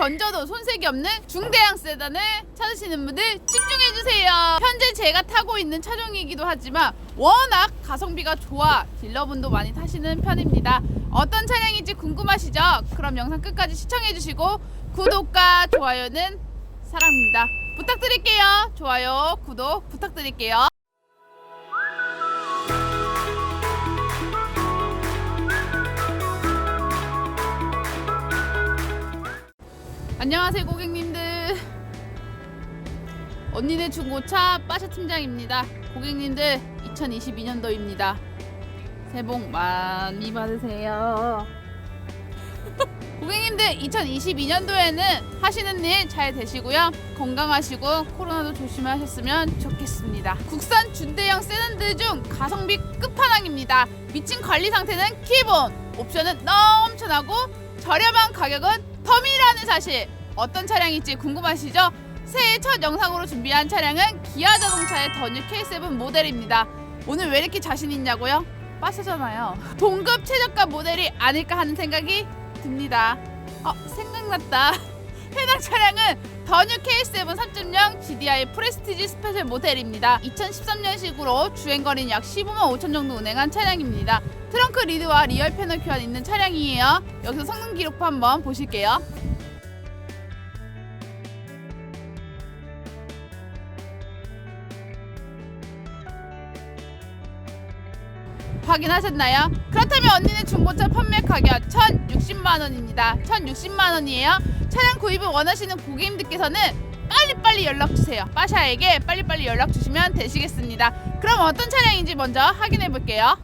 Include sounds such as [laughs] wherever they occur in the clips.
던져도 손색이 없는 중대형 세단을 찾으시는 분들 집중해주세요. 현재 제가 타고 있는 차종이기도 하지만 워낙 가성비가 좋아 딜러분도 많이 타시는 편입니다. 어떤 차량인지 궁금하시죠? 그럼 영상 끝까지 시청해주시고 구독과 좋아요는 사랑입니다. 부탁드릴게요. 좋아요, 구독 부탁드릴게요. 안녕하세요 고객님들. 언니네 중고차 빠샤 팀장입니다. 고객님들 2022년도입니다. 새해 복 많이 받으세요. [laughs] 고객님들 2022년도에는 하시는 일 잘 되시고요. 건강하시고 코로나도 조심하셨으면 좋겠습니다. 국산 준대형 세단들 중 가성비 끝판왕입니다. 미친 관리 상태는 기본. 옵션은 넘쳐나고 저렴한 가격은 덤이라는 사실 어떤 차량일지 궁금하시죠? 새해 첫 영상으로 준비한 차량은 기아 자동차의 더 뉴 K7 모델입니다. 오늘 왜 이렇게 자신 있냐고요? 빠시잖아요. 동급 최저가 모델이 아닐까 하는 생각이 듭니다. 어, 생각났다. [laughs] 해당 차량은 더뉴 K7 3.0 GDI 프레스티지 스페셜 모델입니다. 2013년식으로 주행거리는 약 15만 5천 정도 운행한 차량입니다. 트렁크 리드와 리얼 패널 교환 있는 차량이에요. 여기서 성능 기록부 한번 보실게요. 확인하셨나요? 그렇다면 언니는 중고차 판매 가격 1,060만 원입니다. 1,060만 원이에요. 차량 구입을 원하시는 고객님들께서는 빨리빨리 연락 주세요. 빠샤에게 빨리빨리 연락 주시면 되시겠습니다. 그럼 어떤 차량인지 먼저 확인해 볼게요.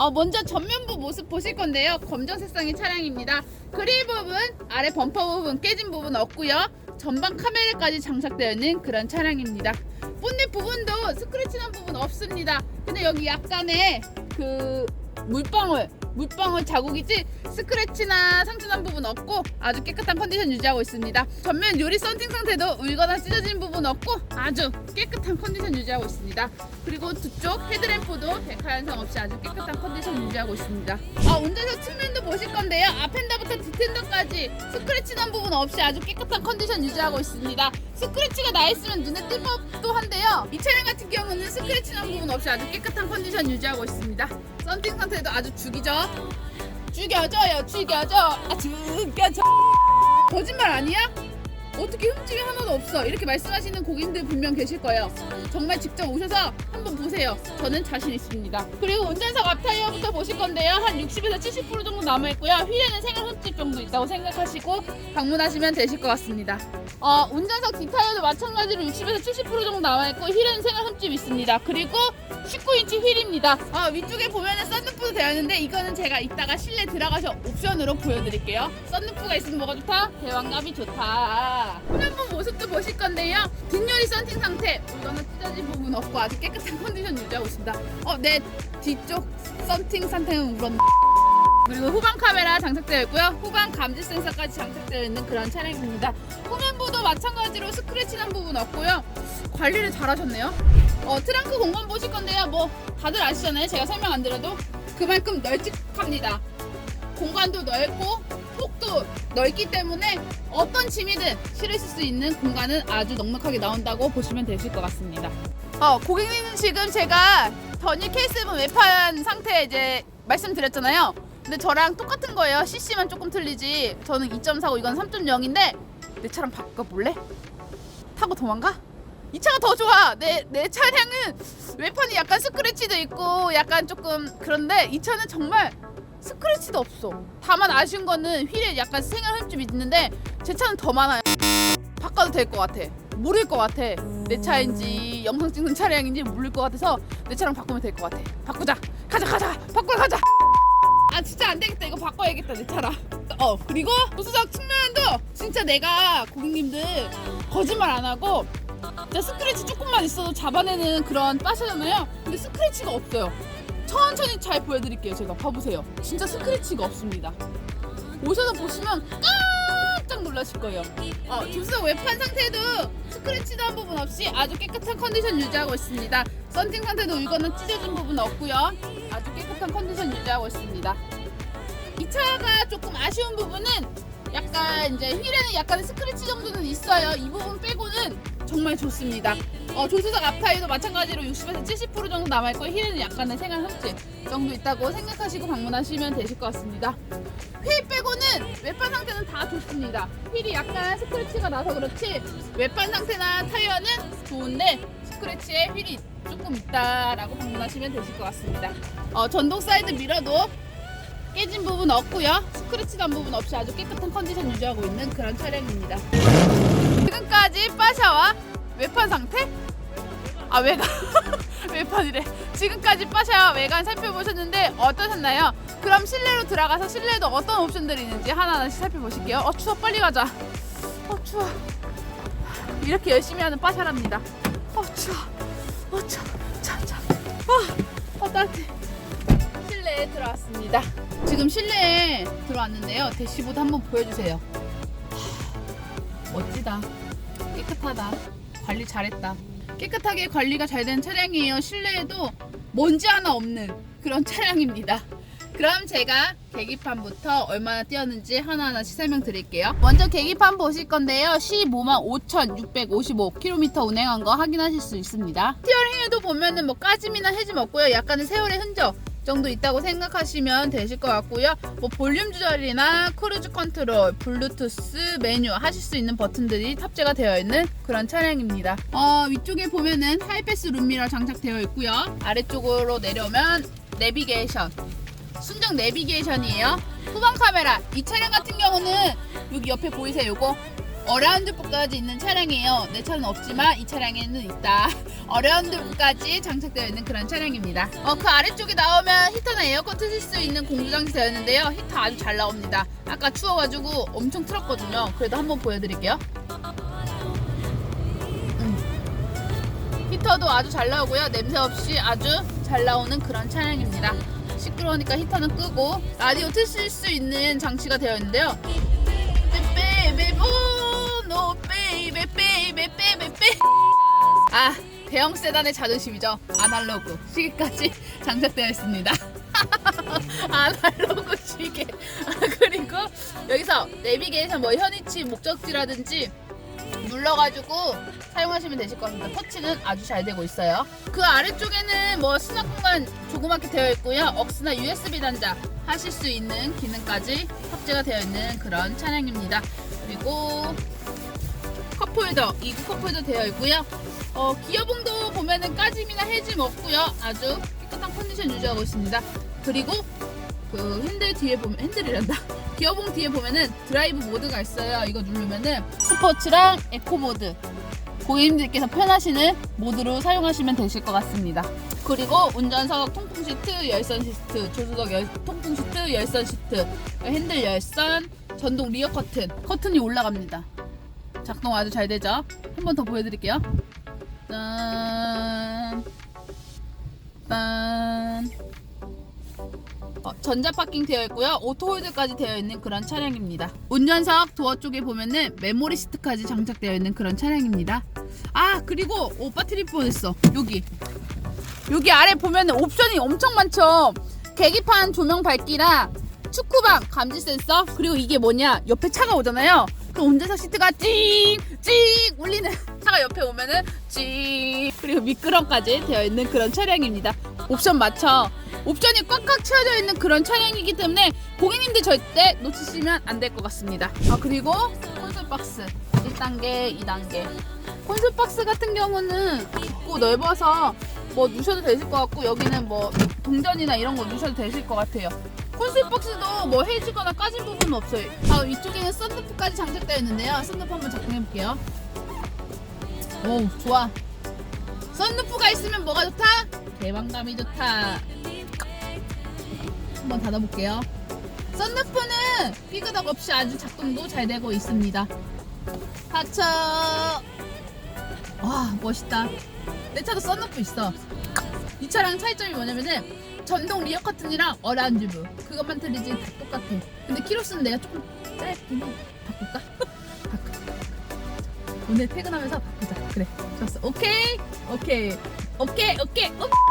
어, 먼저 전면부 모습 보실 건데요. 검정 색상의 차량입니다. 그릴 부분, 아래 범퍼 부분 깨진 부분 없고요. 전방 카메라까지 장착되어 있는 그런 차량입니다. 본넷 부분도 스크래치 난 부분 없습니다. 근데 여기 약간의 그 물방울, 물방울 자국이지 스크래치나 상처 난 부분 없고 아주 깨끗한 컨디션 유지하고 있습니다. 전면 유리 썬팅 상태도 울거나 찢어진 부분 없고 아주 깨끗한 컨디션 유지하고 있습니다. 그리고 뒤쪽 헤드램프도 데카 현상 없이 아주 깨끗한 컨디션 유지하고 있습니다. 아, 운전석 측면도 보실 건데요. 앞핸더부터 뒷핸더까지 스크래치 난 부분 없이 아주 깨끗한 컨디션 유지하고 있습니다. 스크래치가 나 있으면 눈에 띌 법도 한데요. 이 차량 같은 경우는 스크래치 난 부분 없이 아주 깨끗한 컨디션 유지하고 있습니다. 썬팅 상태도 아주 죽이죠. 죽여줘요, 죽여줘. 아, 죽여줘. 거짓말 아니야? 어떻게 흠집이 하나도 없어. 이렇게 말씀하시는 고객님들 분명 계실 거예요. 정말 직접 오셔서 한번 보세요. 저는 자신 있습니다. 그리고 운전석 앞 타이어부터 보실 건데요. 한 60에서 70% 정도 남아있고요. 휠에는 생활 흠집 정도 있다고 생각하시고 방문하시면 되실 것 같습니다. 어, 운전석 뒷타이어도 마찬가지로 60에서 70% 정도 남아있고 휠에는 생활 흠집 있습니다. 그리고 19인치 휠입니다. 어, 위쪽에 보면은 썬루프도 되어 있는데 이거는 제가 이따가 실내 들어가서 옵션으로 보여드릴게요. 썬루프가 있으면 뭐가 좋다? 대왕감이 좋다. 후면부 모습도 보실 건데요. 뒷유리 썬팅 상태. 이거는 찢어진 부분 없고 아주 깨끗한 컨디션 유지하고 있습니다. 어, 내 뒤쪽 썬팅 상태는 우런 그리고 후방 카메라 장착되어 있고요. 후방 감지 센서까지 장착되어 있는 그런 차량입니다. 후면부도 마찬가지로 스크래치 난 부분 없고요. 관리를 잘하셨네요. 어, 트렁크 공간 보실 건데요. 뭐 다들 아시잖아요. 제가 설명 안 드려도 그만큼 널찍합니다. 공간도 넓고 폭도 넓기 때문에 어떤 짐이든 실으실 수 있는 공간은 아주 넉넉하게 나온다고 보시면 되실 것 같습니다. 어, 고객님은 지금 제가 더뉴 K7 외판 상태 이제 말씀드렸잖아요. 근데 저랑 똑같은 거예요. CC만 조금 틀리지. 저는 2.4고 이건 3.0인데 내 차랑 바꿔볼래? 타고 도망가? 이 차가 더 좋아. 내, 내 차량은 외판이 약간 스크래치도 있고 약간 조금 그런데 이 차는 정말 스크래치도 없어. 다만 아쉬운 거는 휠에 약간 생활 흠집이 있는데 제 차는 더 많아요. 바꿔도 될 것 같아. 모를 것 같아. 내 차인지 영상 찍는 차량인지 모를 것 같아서 내 차랑 바꾸면 될 것 같아. 바꾸자. 가자 가자. 바꾸러 가자. 아 진짜 안 되겠다. 이거 바꿔야겠다 내 차랑. 어 그리고 보수석 측면도 진짜 내가 고객님들 거짓말 안 하고 진짜 스크래치 조금만 있어도 잡아내는 그런 빠샤잖아요. 근데 스크래치가 없어요. 천천히 잘 보여드릴게요. 제가 봐보세요. 진짜 스크래치가 없습니다. 오셔서 보시면 깜짝 놀라실 거예요. 어, 조수석 외판 상태도 스크래치도 한 부분 없이 아주 깨끗한 컨디션 유지하고 있습니다. 썬팅 상태도 이거는 찢어진 부분 없고요. 아주 깨끗한 컨디션 유지하고 있습니다. 이 차가 조금 아쉬운 부분은 약간 이제 휠에는 약간의 스크래치 정도는 있어요. 이 부분 빼고는 정말 좋습니다. 어, 조수석 앞타이도 마찬가지로 60에서 70% 정도 남아있고 휠에는 약간의 생활 흠집 정도 있다고 생각하시고 방문하시면 되실 것 같습니다. 휠 빼고는 외판 상태는 다 좋습니다. 휠이 약간 스크래치가 나서 그렇지 외판 상태나 타이어는 좋은데 스크래치에 휠이 조금 있다라고 방문하시면 되실 것 같습니다. 어, 전동 사이드 미러도 깨진 부분 없고요. 스크래치 난 부분 없이 아주 깨끗한 컨디션 유지하고 있는 그런 차량입니다. 지금까지 빠샤와 외판 상태? 아 외관 [laughs] 외판이래. 지금까지 빠샤와 외관 살펴보셨는데 어떠셨나요? 그럼 실내로 들어가서 실내에도 어떤 옵션들이 있는지 하나하나씩 살펴보실게요. 어 추워 빨리 가자. 어 추워. 이렇게 열심히 하는 빠샤랍니다. 어 추워. 어 추워. 자자. 어, 어 따뜻해. 실내에 들어왔습니다. 지금 실내에 들어왔는데요. 대시보드 한번 보여주세요. 하, 멋지다. 깨끗하다. 관리 잘했다. 깨끗하게 관리가 잘 된 차량이에요. 실내에도 먼지 하나 없는 그런 차량입니다. 그럼 제가 계기판부터 얼마나 뛰었는지 하나하나씩 설명드릴게요. 먼저 계기판 보실 건데요. 15만 5,655km 운행한 거 확인하실 수 있습니다. 스티어링에도 보면은 뭐 까짐이나 해짐 없고요. 약간의 세월의 흔적 정도 있다고 생각하시면 되실 것 같고요. 뭐 볼륨 조절이나 크루즈 컨트롤, 블루투스, 메뉴 하실 수 있는 버튼들이 탑재가 되어 있는 그런 차량입니다. 어, 위쪽에 보면은 하이패스 룸미러 장착되어 있고요. 아래쪽으로 내려오면 내비게이션. 순정 내비게이션이에요. 후방 카메라. 이 차량 같은 경우는 여기 옆에 보이세요? 요거 어라운드까지 있는 차량이에요. 내 차는 없지만 이 차량에는 있다. [laughs] 어라운드까지 장착되어 있는 그런 차량입니다. 어, 그 아래쪽에 나오면 히터나 에어컨 트실 수 있는 공조장치 되어 있는데요. 히터 아주 잘 나옵니다. 아까 추워가지고 엄청 틀었거든요. 그래도 한번 보여드릴게요. 음. 히터도 아주 잘 나오고요. 냄새 없이 아주 잘 나오는 그런 차량입니다. 시끄러우니까 히터는 끄고 라디오 트실 수 있는 장치가 되어 있는데요. 베이베 보노 베이베 베이베 베이베 베 아 대형 세단의 자존심이죠. 아날로그 시계까지 [laughs] 장착되어 있습니다. [laughs] 아날로그 시계. 아, 그리고 여기서 내비게이션 뭐 현위치 목적지라든지 눌러가지고 사용하시면 되실 것 같습니다. 터치는 아주 잘 되고 있어요. 그 아래쪽에는 뭐 수납 공간 조그맣게 되어 있고요. 억스나 USB 단자 하실 수 있는 기능까지 탑재가 되어 있는 그런 차량입니다. 그리고 컵홀더, 이구 컵홀더 되어 있고요. 어, 기어봉도 보면은 까짐이나 해짐 없고요. 아주 깨끗한 컨디션 유지하고 있습니다. 그리고 그 핸들 뒤에 보면 핸들이란다. 기어봉 뒤에 보면은 드라이브 모드가 있어요. 이거 누르면은 스포츠랑 에코 모드 고객님들께서 편하시는 모드로 사용하시면 되실 것 같습니다. 그리고 운전석 통풍 시트, 열선 시트, 조수석 열, 통풍 시트, 열선 시트, 핸들 열선, 전동 리어 커튼, 커튼이 올라갑니다. 작동 아주 잘 되죠? 한 번 더 보여드릴게요. 짠, 짠. 어, 전자 파킹 되어 있고요. 오토홀드까지 되어 있는 그런 차량입니다. 운전석 도어 쪽에 보면은 메모리 시트까지 장착되어 있는 그런 차량입니다. 아 그리고 오 배터리 뻔했어. 여기 여기 아래 보면은 옵션이 엄청 많죠. 계기판 조명 밝기랑 축구방 감지 센서 그리고 이게 뭐냐 옆에 차가 오잖아요. 그 운전석 시트가 찡찡 울리는 [laughs] 차가 옆에 오면은 찡 그리고 미끄럼까지 되어 있는 그런 차량입니다. 옵션 맞춰. 옵션이 꽉꽉 채워져 있는 그런 차량이기 때문에 고객님들 절대 놓치시면 안 될 것 같습니다. 아 그리고 콘솔 박스 1단계, 2단계. 콘솔 박스 같은 경우는 깊고 넓어서 뭐 누셔도 되실 것 같고 여기는 뭐 동전이나 이런 거 누셔도 되실 것 같아요. 콘솔 박스도 뭐 해지거나 까진 부분은 없어요. 아 이쪽에는 썬루프까지 장착되어 있는데요. 썬루프 한번 작동해 볼게요. 오 좋아. 썬루프가 있으면 뭐가 좋다? 개방감이 좋다. 한번 닫아볼게요. 썬루프는 삐그덕 없이 아주 작동도 잘 되고 있습니다. 하차. 와 멋있다. 내 차도 썬루프 있어. 이 차랑 차이점이 뭐냐면은 전동 리어 커튼이랑 어라운드 뷰 그것만 틀리지 다 똑같아. 근데 키로수는 내가 조금 짧긴 해. 바꿀까? [laughs] 바꿀까? 오늘 퇴근하면서 바꾸자. 그래. 좋았어. 오케이. 오케이. 오케이. 오케이. 오케이.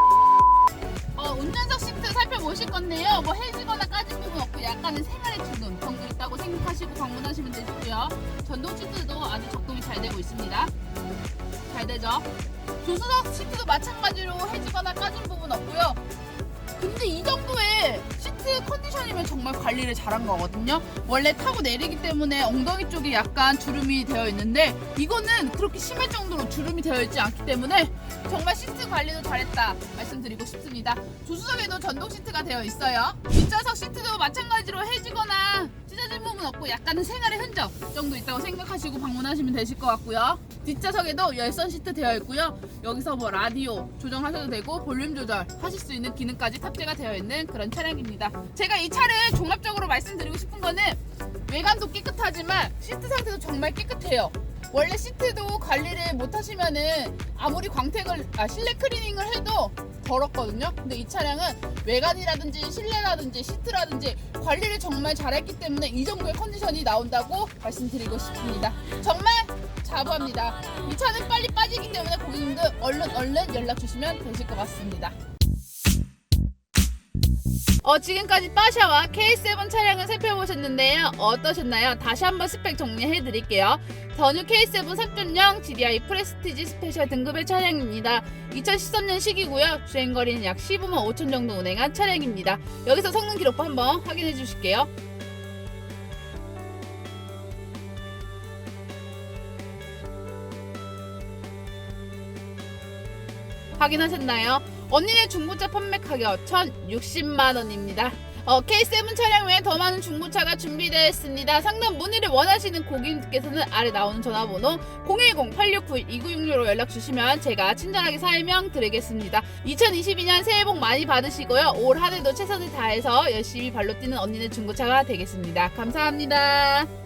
시트 살펴보실 건데요. 뭐 해지거나 까진 부분 없고 약간의 생활의 주름 정도 있다고 생각하시고 방문하시면 되시고요. 전동 시트도 아주 적동이 잘 되고 있습니다. 잘 되죠? 조수석 시트도 마찬가지로 해지거나 까진 부분 없고요. 근데 이 정도의 시트 컨디션이면 정말 관리를 잘한 거거든요. 원래 타고 내리기 때문에 엉덩이 쪽에 약간 주름이 되어 있는데 이거는 그렇게 심할 정도로 주름이 되어 있지 않기 때문에 정말 시트 관리도 잘했다 말씀드리고 싶습니다. 조수석에도 전동 시트가 되어 있어요. 뒷좌석 시트도 마찬가지로 해지거나 찢어진 부분 없고 약간은 생활의 흔적 정도 있다고 생각하시고 방문하시면 되실 것 같고요. 뒷좌석에도 열선 시트 되어 있고요. 여기서 뭐 라디오 조정하셔도 되고 볼륨 조절 하실 수 있는 기능까지 탑재가 되어 있는 그런 차량입니다. 제가 이 차를 종합적으로 말씀드리고 싶은 거는 외관도 깨끗하지만 시트 상태도 정말 깨끗해요. 원래 시트도 관리를 못 하시면은 아무리 광택을 아 실내 클리닝을 해도 더럽거든요. 근데 이 차량은 외관이라든지 실내라든지 시트라든지 관리를 정말 잘했기 때문에 이 정도의 컨디션이 나온다고 말씀드리고 싶습니다. 정말 자부합니다. 이 차는 빨리 빠지기 때문에 고객님들 얼른 얼른 연락 주시면 되실 것 같습니다. 어, 지금까지 빠샤와 K7 차량을 살펴보셨는데요. 어떠셨나요? 다시 한번 스펙 정리해 드릴게요. 더뉴 K7 3.0 GDI 프레스티지 스페셜 등급의 차량입니다. 2013년 시기고요. 주행거리는 약 15만 5천 정도 운행한 차량입니다. 여기서 성능 기록부 한번 확인해 주실게요. 확인하셨나요? 언니네 중고차 판매 가격 1,060만 원입니다. 어, K7 차량 외에 더 많은 중고차가 준비되어 있습니다. 상담 문의를 원하시는 고객님께서는 아래 나오는 전화번호 010-8691-2966로 연락 주시면 제가 친절하게 설명 드리겠습니다. 2022년 새해 복 많이 받으시고요. 올 한해도 최선을 다해서 열심히 발로 뛰는 언니네 중고차가 되겠습니다. 감사합니다.